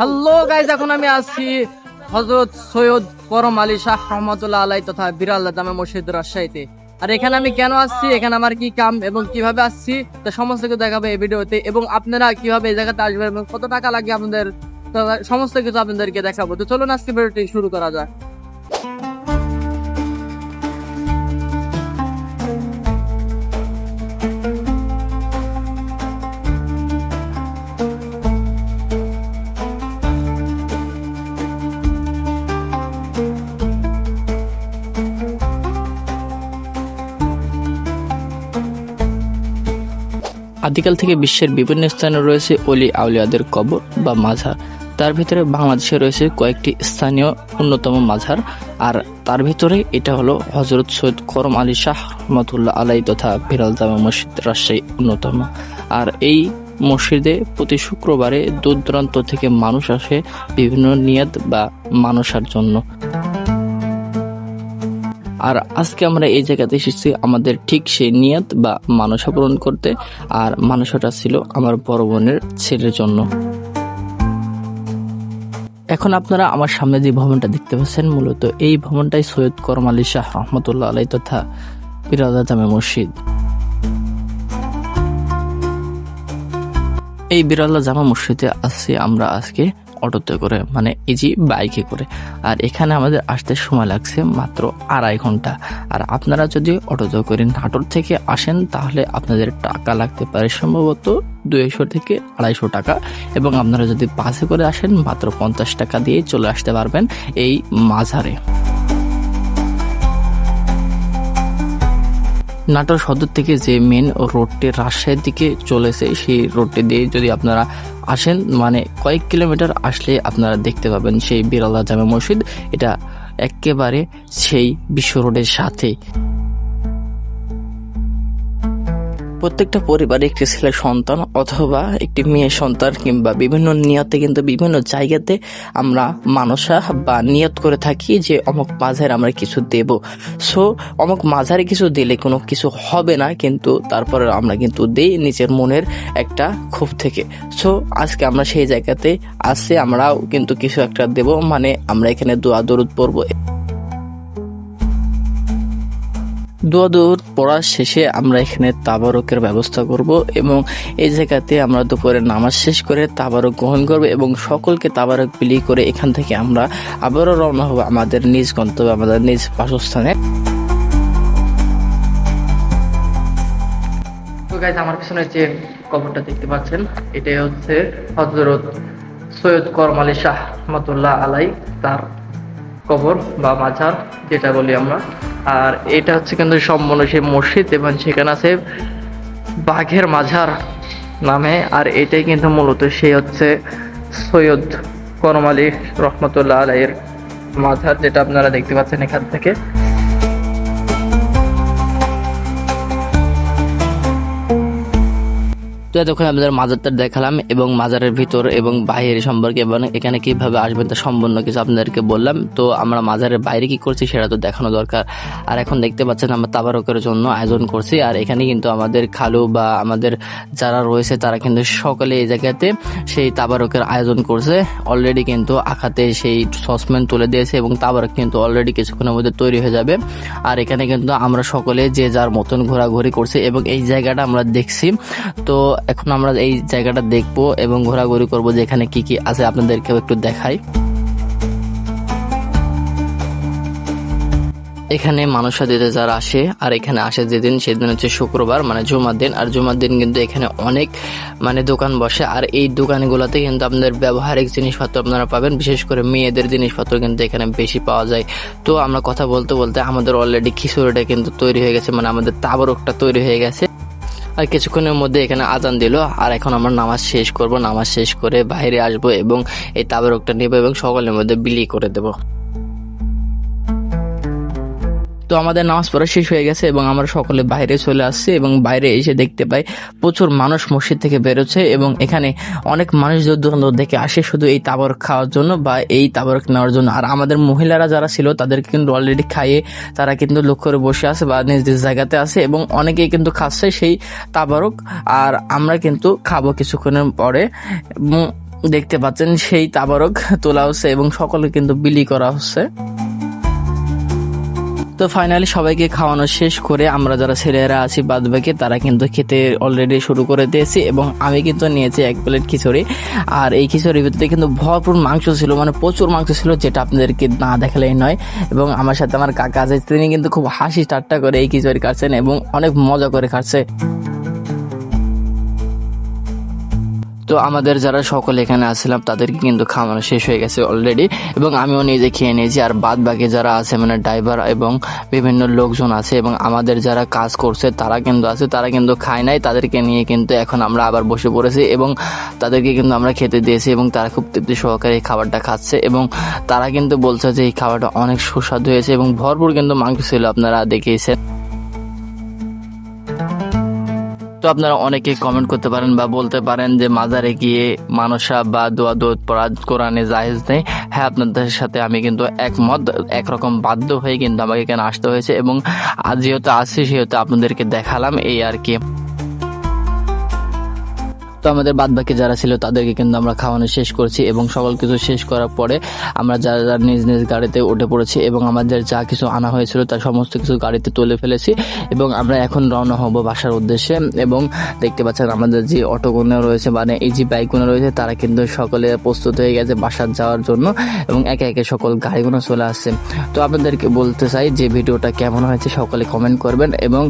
Hello guys এখন আমি আসছি হজরত সৈয়দ করম আলী শাহ রহমতুল্লাহ আলাই তথা বিরাল দামে মসজিদ রাজশাহীতে। আর এখানে আমি কেন আসছি, এখানে আমার কি কাম এবং কীভাবে আসছি, তা সমস্ত কিছু দেখাবে এই ভিডিওতে এবং আপনারা কীভাবে এই জায়গাতে আসবেন এবং কত টাকা লাগে আপনাদের সমস্ত কিছু আপনাদেরকে দেখাবো। তো চলুন আজকে ভিডিওটি শুরু করা যাক। আদিকাল থেকে বিশ্বের বিভিন্ন স্থানে রয়েছে অলি আউলিয়াদের কবর বা মাঝার তার ভিতরে বাংলাদেশে রয়েছে কয়েকটি স্থানীয় অন্যতম মাঝার আর তার ভিতরে এটা হলো হজরত সৈয়দ করম আলী শাহ রহমতুল্লাহ আলাই তথা বিরাল জামা মসজিদ রাজশাহী অন্যতম। আর এই মসজিদে প্রতি শুক্রবারে দূর দূরান্ত থেকে মানুষ আসে বিভিন্ন নিয়াত বা মানসার জন্য। আর আজকে আমরা এই জায়গাতে এসেছি আমাদের ঠিক সেই নিয়ত বা মানসা পূরণ করতে। আর মানসাটা ছিল আমার বড় বোনের ছেলের জন্য। এখন আপনারা আমার সামনে যে ভবনটা দেখতে পাচ্ছেন, মূলত এই ভবনটাই সৈয়দ করম আলী শাহ রহমতুল্লাহ আলাই তথা বিরাদা জামে মসজিদ। এই বিরাল্লা জামা মসজিদে আসছি আমরা আজকে। অটোতে করে মানে ইজি বাইকে করে। আর এখানে আমাদের আসতে সময় লাগছে মাত্র আড়াই ঘণ্টা। আর আপনারা যদি অটোতে করে নাটোর থেকে আসেন, তাহলে আপনাদের টাকা লাগতে পারে সম্ভবত দুইশো থেকে আড়াইশো টাকা। এবং আপনারা যদি বাসে করে আসেন, মাত্র পঞ্চাশ টাকা দিয়ে চলে আসতে পারবেন এই মাঝারে। নাটোর সদর থেকে যে মেন রোডটি রাজশাহীর দিকে চলেছে, সেই রোডটি দিয়ে যদি আপনারা আসেন মানে কয়েক কিলোমিটার আসলে আপনারা দেখতে পাবেন সেই বিরলা জামে মসজিদ। এটা একেবারে সেই বিশ্ব রোডের সাথে। প্রত্যেকটা পরিবারে একটি ছেলে সন্তান অথবা একটি মেয়ে সন্তান কিংবা বিভিন্ন নিয়তে কিন্তু বিভিন্ন জায়গাতে আমরা মানসা বা নিয়ত করে থাকি যে অমুক মাঝারে আমরা কিছু দেব। সো অমুক মাঝারে কিছু দিলে কোনো কিছু হবে না, কিন্তু তারপরে আমরা কিন্তু দেই নিজের মনের একটা ক্ষোভ থেকে। সো আজকে আমরা সেই জায়গাতে আসে, আমরাও কিন্তু কিছু একটা দেব মানে আমরা এখানে দোয়া, দরুদ পড়ব। দোয়া দৌড় পড়ার শেষে আমরা এখানে তাবারকের ব্যবস্থা করব এবং এই জায়গাতে আমরা দুপুরে নামাজ শেষ করে তাবারক গ্রহণ করব এবং সকলকে তাবারক বিলি করে এখান থেকে আমরা আবারও রওনা হব আমাদের নিজ গন্তব্য, আমাদের নিজ বাসস্থানে। আমার পিছনে যে কবরটা দেখতে পাচ্ছেন, এটাই হচ্ছে হজরত সৈয়দ করম আলী শাহ রহমতুল্লাহ আলাই তার কবর বা মাঝার যেটা বলি আমরা। আর এটা হচ্ছে কিন্তু সেই মসজিদ এবং সেখানে আছে বাঘের মাঝার নামে। আর এটাই কিন্তু মূলত সে হচ্ছে সৈয়দ করম আলী রহমতুল্লাহ আলাইয়ের মাঝার যেটা আপনারা দেখতে পাচ্ছেন এখান থেকে। তো এতক্ষণ আমাদের মাজারটা দেখালাম এবং মাজারের ভিতর এবং বাইরে সম্পর্কে এবং এখানে কীভাবে আসবেন তা সম্পূর্ণ কিছু আপনাদেরকে বললাম। তো আমরা মাজারের বাইরে কি করছি সেটা তো দেখানো দরকার। আর এখন দেখতে পাচ্ছেন আমরা তাবারকের জন্য আয়োজন করছি। আর এখানে কিন্তু আমাদের খালু বা আমাদের যারা রয়েছে তারা কিন্তু সকলে এই জায়গাতে সেই তাবারকের আয়োজন করছে। অলরেডি কিন্তু আখাতে সেই সসপ্যান তুলে দিয়েছে এবং তাবারক কিন্তু অলরেডি কিছুক্ষণের মধ্যে তৈরি হয়ে যাবে। আর এখানে কিন্তু আমরা সকলে যে যার মতন ঘোরাঘুরি করছি এবং এই জায়গাটা আমরা দেখছি। তো এখন আমরা এই জায়গাটা দেখব এবং ঘোরাঘুরি করব যে এখানে কি কি আছে আপনাদেরকেও একটু দেখাই। এখানে মানুষরা দিতে যারা আসে আর এখানে আসে যেদিন সেদিন হচ্ছে শুক্রবার মানে জুমার দিন। আর জুমার দিন কিন্তু এখানে অনেক মানে দোকান বসে। আর এই দোকানগুলোতে কিন্তু আপনাদের ব্যবহারিক জিনিসপত্র আপনারা পাবেন। বিশেষ করে মেয়েদের জিনিসপত্র কিন্তু এখানে বেশি পাওয়া যায়। তো আমরা কথা বলতে বলতে আমাদের অলরেডি খিচুড়িটা কিন্তু তৈরি হয়ে গেছে মানে আমাদের তাবরকটা তৈরি হয়ে গেছে। আর কিছুক্ষণের মধ্যে এখানে আজান দিল। আর এখন আমরা নামাজ শেষ করব, নামাজ শেষ করে বাইরে আসব এবং এই তাবারকটা নেব এবং সকলের মধ্যে বিলি করে দেব। তো আমাদের নামাজ পড়া শেষ হয়ে গেছে এবং আমরা সকলে বাইরে চলে আসছি এবং বাইরে এসে দেখতে পাই প্রচুর মানুষ মসজিদ থেকে বেরোচ্ছে এবং এখানে অনেক মানুষ দূর দূরান্ত থেকে আসে শুধু এই তাবরক খাওয়ার জন্য বা এই তাবরক নেওয়ার জন্য। আর আমাদের মহিলারা যারা ছিল, তাদেরকে কিন্তু অলরেডি খাইয়ে তারা কিন্তু লক্ষ্য করে বসে আছে বা নিজ নিজ জায়গাতে আছে এবং অনেকেই কিন্তু খাচ্ছে সেই তাবারক। আর আমরা কিন্তু খাব কিছুক্ষণের পরে। দেখতে পাচ্ছেন সেই তাবারক তোলা হচ্ছে এবং সকলে কিন্তু বিলি করা হচ্ছে। তো ফাইনালি সবাইকে খাওয়ানো শেষ করে আমরা যারা ছেলেরা আছি বাদ বাকি, তারা কিন্তু খেতে অলরেডি শুরু করে দিয়েছি এবং আমি কিন্তু নিয়েছি এক প্লেট খিচুড়ি। আর এই খিচুড়ির ভিতরে কিন্তু ভরপুর মাংস ছিল মানে প্রচুর মাংস ছিল, যেটা আপনাদেরকে না দেখালেই নয়। এবং আমার সাথে আমার কাকা আছে, তিনি কিন্তু খুব হাসি ঠাট্টা করে এই খিচুড়ি খাচ্ছেন এবং অনেক মজা করে খাচ্ছে। তো আমাদের যারা সকলে এখানে আসছিলাম, তাদেরকে কিন্তু খাওয়ানো শেষ হয়ে গেছে অলরেডি এবং আমিও নিজে খেয়ে নিয়েছি। আর বাদ বাকি যারা আছে মানে ড্রাইভার এবং বিভিন্ন লোকজন আছে এবং আমাদের যারা কাজ করছে, তারা কিন্তু আছে, তারা কিন্তু খায় নাই। তাদেরকে নিয়ে কিন্তু এখন আমরা আবার বসে পড়েছি এবং তাদেরকে কিন্তু আমরা খেতে দিয়েছি এবং তারা খুব তৃপ্তি সহকারে এই খাবারটা খাচ্ছে এবং তারা কিন্তু বলছে যে এই খাবারটা অনেক সুস্বাদু হয়েছে এবং ভরপুর কিন্তু মাংস ছিল, আপনারা দেখেইছেন তো আপনারা অনেকে কমেন্ট করতে পারেন বা বলতে পারেন যে মাজারে গিয়ে মানসা বা দোয়া দোয়াত পড়া কোরআনে জাহেজ নেই। হ্যাঁ আপনাদের সাথে আমি কিন্তু একমত, একরকম বাধ্য হয়ে কিন্তু আমাকে এখানে আসতে হয়েছে এবং আজ যেহেতু আসছি, সেহেতু আপনাদেরকে দেখালাম এই আর কি। তো আমাদের বাদ বাকি যারা ছিল তাদেরকে কিন্তু আমরা খাওয়ানো শেষ করছি এবং সকল কিছু শেষ করার পরে আমরা যারা যারা নিজ নিজ গাড়িতে উঠে পড়েছি এবং আমাদের যা কিছু আনা হয়েছিল তার সমস্ত কিছু গাড়িতে তুলে ফেলেছি এবং আমরা এখন রওনা হব বাসার উদ্দেশ্যে এবং দেখতে পাচ্ছেন আমাদের যে অটোগুলো রয়েছে মানে এই যে বাইকগুলো রয়েছে তারা কিন্তু সকলে প্রস্তুত হয়ে গেছে বাসার যাওয়ার জন্য এবং একে একে সকল গাড়িগুলো চলে আসছে। তো আপনাদেরকে বলতে চাই যে ভিডিওটা কেমন হয়েছে সকলে কমেন্ট করবেন এবং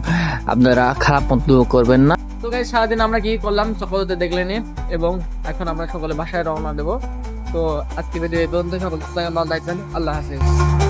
আপনারা খারাপ মন্তব্য করবেন না। তো গাইজ সারাদিন আমরা কি করলাম? সকলতে দেখলে নি এবং এখন আমরা সকলে বাসায় রওনা দেবো। তো আজকে ভিডিও এই পর্যন্ত সকল আল্লাহ হাফিজ।